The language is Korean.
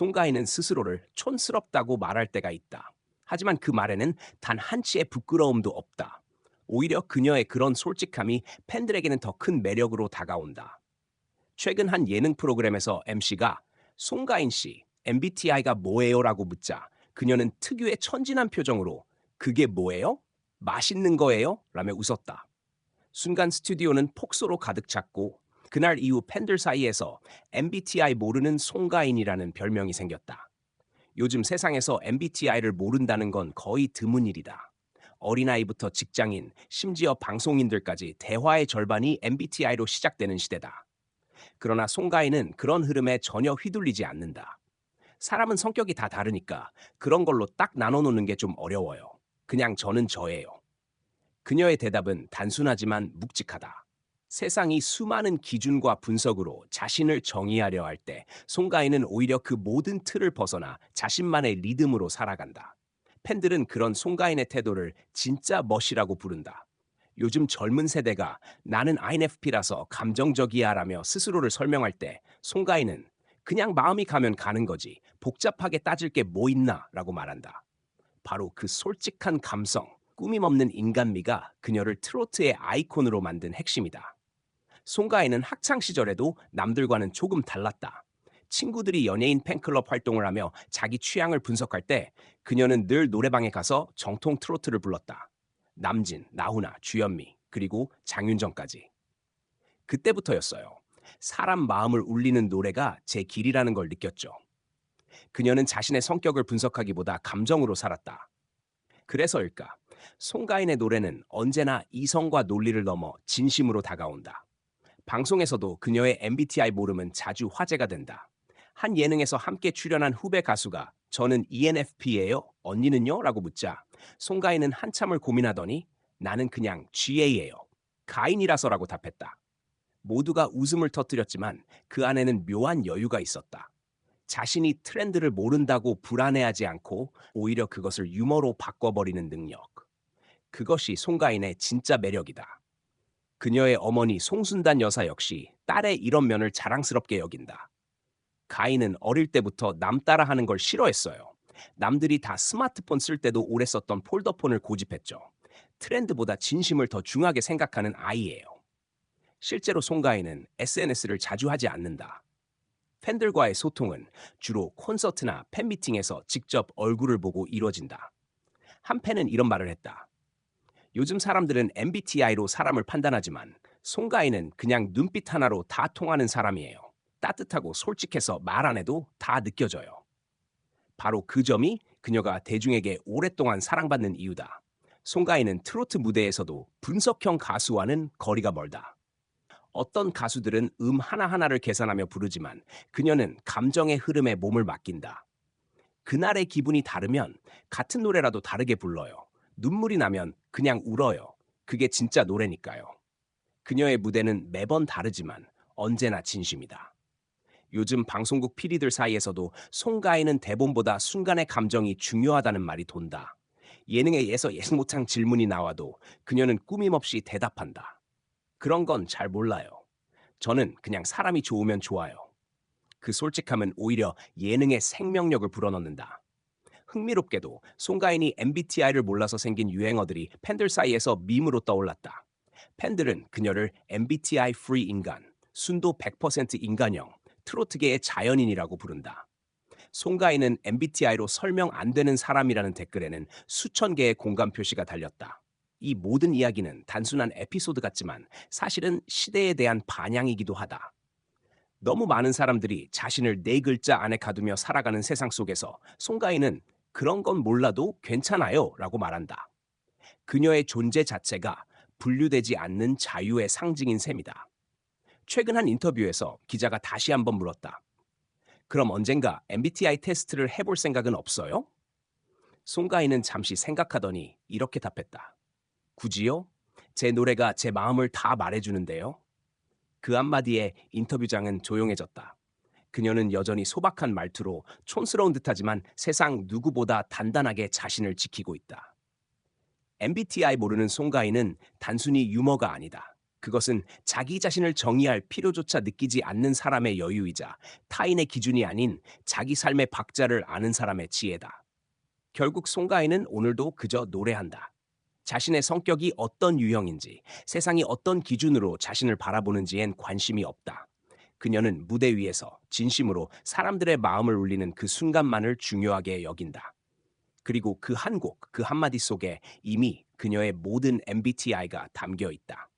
송가인은 스스로를 촌스럽다고 말할 때가 있다. 하지만 그 말에는 단 한치의 부끄러움도 없다. 오히려 그녀의 그런 솔직함이 팬들에게는 더 큰 매력으로 다가온다. 최근 한 예능 프로그램에서 MC가 송가인 씨, MBTI가 뭐예요? 라고 묻자 그녀는 특유의 천진한 표정으로 그게 뭐예요? 맛있는 거예요? 라며 웃었다. 순간 스튜디오는 폭소로 가득 찼고 그날 이후 팬들 사이에서 MBTI 모르는 송가인이라는 별명이 생겼다. 요즘 세상에서 MBTI를 모른다는 건 거의 드문 일이다. 어린아이부터 직장인, 심지어 방송인들까지 대화의 절반이 MBTI로 시작되는 시대다. 그러나 송가인은 그런 흐름에 전혀 휘둘리지 않는다. 사람은 성격이 다 다르니까 그런 걸로 딱 나눠 놓는 게 좀 어려워요. 그냥 저는 저예요. 그녀의 대답은 단순하지만 묵직하다. 세상이 수많은 기준과 분석으로 자신을 정의하려 할 때 송가인은 오히려 그 모든 틀을 벗어나 자신만의 리듬으로 살아간다. 팬들은 그런 송가인의 태도를 진짜 멋이라고 부른다. 요즘 젊은 세대가 나는 INFP라서 감정적이야 라며 스스로를 설명할 때 송가인은 그냥 마음이 가면 가는 거지 복잡하게 따질 게 뭐 있나 라고 말한다. 바로 그 솔직한 감성, 꾸밈 없는 인간미가 그녀를 트로트의 아이콘으로 만든 핵심이다. 송가인은 학창 시절에도 남들과는 조금 달랐다. 친구들이 연예인 팬클럽 활동을 하며 자기 취향을 분석할 때 그녀는 늘 노래방에 가서 정통 트로트를 불렀다. 남진, 나훈아, 주현미, 그리고 장윤정까지. 그때부터였어요. 사람 마음을 울리는 노래가 제 길이라는 걸 느꼈죠. 그녀는 자신의 성격을 분석하기보다 감정으로 살았다. 그래서일까? 송가인의 노래는 언제나 이성과 논리를 넘어 진심으로 다가온다. 방송에서도 그녀의 MBTI 모름은 자주 화제가 된다. 한 예능에서 함께 출연한 후배 가수가 저는 ENFP예요. 언니는요? 라고 묻자 송가인은 한참을 고민하더니 나는 그냥 GA예요. 가인이라서라고 답했다. 모두가 웃음을 터뜨렸지만 그 안에는 묘한 여유가 있었다. 자신이 트렌드를 모른다고 불안해하지 않고 오히려 그것을 유머로 바꿔버리는 능력. 그것이 송가인의 진짜 매력이다. 그녀의 어머니 송순단 여사 역시 딸의 이런 면을 자랑스럽게 여긴다. 가인은 어릴 때부터 남 따라하는 걸 싫어했어요. 남들이 다 스마트폰 쓸 때도 오래 썼던 폴더폰을 고집했죠. 트렌드보다 진심을 더 중하게 생각하는 아이예요. 실제로 송가인은 SNS를 자주 하지 않는다. 팬들과의 소통은 주로 콘서트나 팬미팅에서 직접 얼굴을 보고 이루어진다. 한 팬은 이런 말을 했다. 요즘 사람들은 MBTI로 사람을 판단하지만 송가인은 그냥 눈빛 하나로 다 통하는 사람이에요. 따뜻하고 솔직해서 말 안 해도 다 느껴져요. 바로 그 점이 그녀가 대중에게 오랫동안 사랑받는 이유다. 송가인은 트로트 무대에서도 분석형 가수와는 거리가 멀다. 어떤 가수들은 음 하나하나를 계산하며 부르지만 그녀는 감정의 흐름에 몸을 맡긴다. 그날의 기분이 다르면 같은 노래라도 다르게 불러요. 눈물이 나면 그냥 울어요. 그게 진짜 노래니까요. 그녀의 무대는 매번 다르지만 언제나 진심이다. 요즘 방송국 피리들 사이에서도 송가인은 대본보다 순간의 감정이 중요하다는 말이 돈다. 예능에 예서 예상 못한 질문이 나와도 그녀는 꾸밈없이 대답한다. 그런 건 잘 몰라요. 저는 그냥 사람이 좋으면 좋아요. 그 솔직함은 오히려 예능의 생명력을 불어넣는다. 흥미롭게도 송가인이 MBTI를 몰라서 생긴 유행어들이 팬들 사이에서 밈으로 떠올랐다. 팬들은 그녀를 MBTI 프리 인간, 순도 100% 인간형, 트로트계의 자연인이라고 부른다. 송가인은 MBTI로 설명 안 되는 사람이라는 댓글에는 수천 개의 공감 표시가 달렸다. 이 모든 이야기는 단순한 에피소드 같지만 사실은 시대에 대한 반향이기도 하다. 너무 많은 사람들이 자신을 네 글자 안에 가두며 살아가는 세상 속에서 송가인은 그런 건 몰라도 괜찮아요 라고 말한다. 그녀의 존재 자체가 분류되지 않는 자유의 상징인 셈이다. 최근 한 인터뷰에서 기자가 다시 한번 물었다. 그럼 언젠가 MBTI 테스트를 해볼 생각은 없어요? 송가인은 잠시 생각하더니 이렇게 답했다. 굳이요? 제 노래가 제 마음을 다 말해주는데요. 그 한마디에 인터뷰장은 조용해졌다. 그녀는 여전히 소박한 말투로 촌스러운 듯하지만 세상 누구보다 단단하게 자신을 지키고 있다. MBTI 모르는 송가인은 단순히 유머가 아니다. 그것은 자기 자신을 정의할 필요조차 느끼지 않는 사람의 여유이자 타인의 기준이 아닌 자기 삶의 박자를 아는 사람의 지혜다. 결국 송가인은 오늘도 그저 노래한다. 자신의 성격이 어떤 유형인지, 세상이 어떤 기준으로 자신을 바라보는지엔 관심이 없다. 그녀는 무대 위에서 진심으로 사람들의 마음을 울리는 그 순간만을 중요하게 여긴다. 그리고 그 한 곡, 그 한마디 속에 이미 그녀의 모든 MBTI가 담겨 있다.